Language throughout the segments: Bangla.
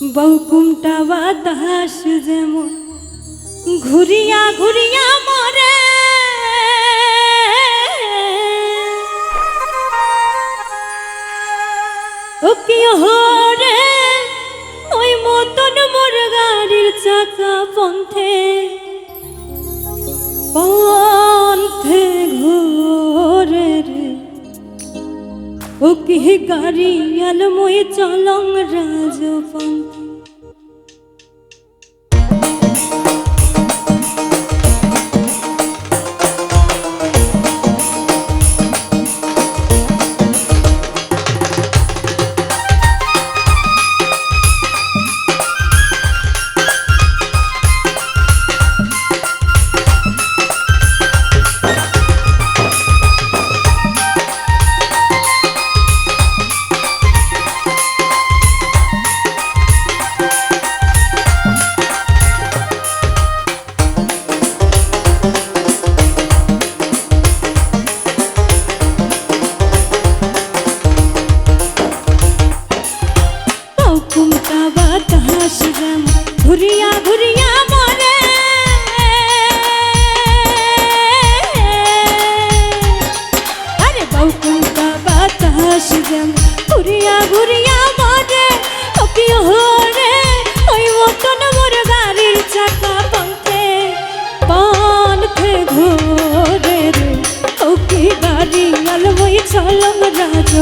বৌকুমটা বাতাস যেমন ঘুরিয়া ঘুরিয়া মরে। ও কি হরে, ওই মতন মোর গাড়ির চাকা পন্থে পন্থে ঘোরে রে। ও কি গাড়ি আলময় চলং রাজপন্থে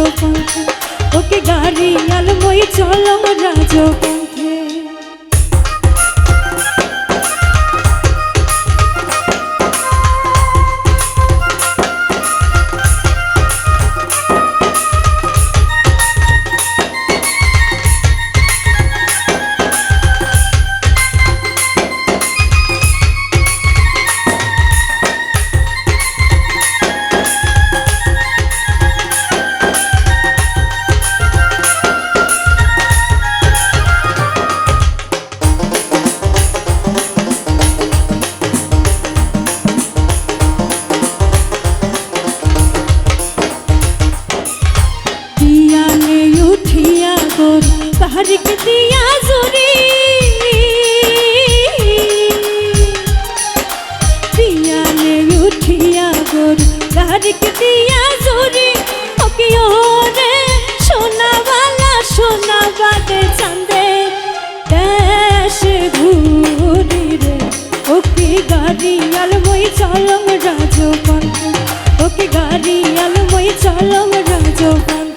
রাজপন্থে ওকে গাড়ি আলমই চলো রাজপন্থে বাহারিক দিয়া জুরি পিয়ানে উঠিয়া গোর বাহারিক দিয়া জুরি ওকে ওরে সোনাবালা সোনাবাদে চাঁদে দেশ ঘুরি রে ওকে গাড়ি আলমই চলম রাজপন্থে ওকে গাড়ি আলমই চলম রাজপন্থে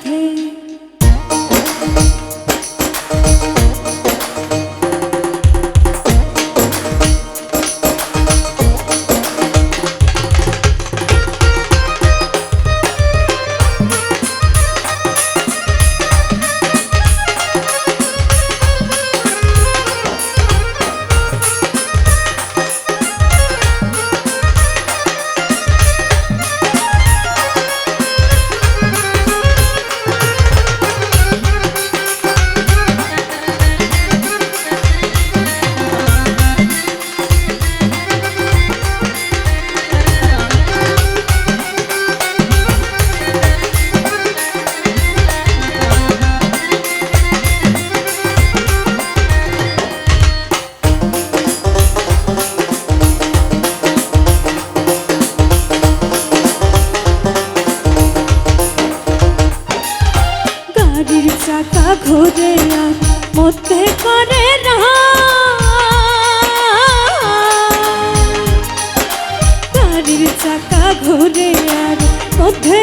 আর মধ্যে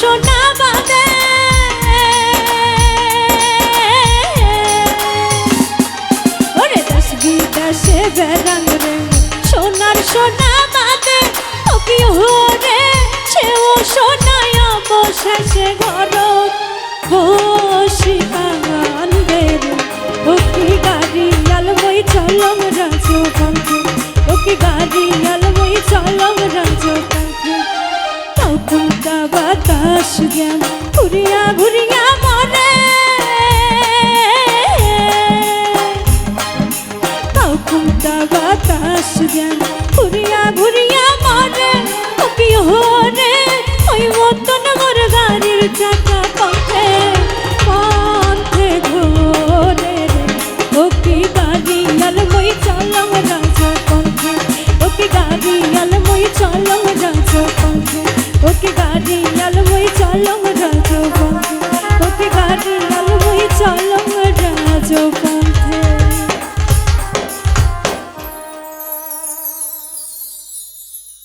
সোনা বাদে। ওরে দশ বিদেশে বেড়ান রে সোনার সোনা বাদে। ওকি হরে সেও সোনায় অবশেষে ঘর বসি কান্দে রে ওকি গাড়ি আলবই চলম রাজকান্তি ওকি গাড়ি আলবই বাতাস জ্ঞান ঘুরিয়া ঘুরিয়া মনে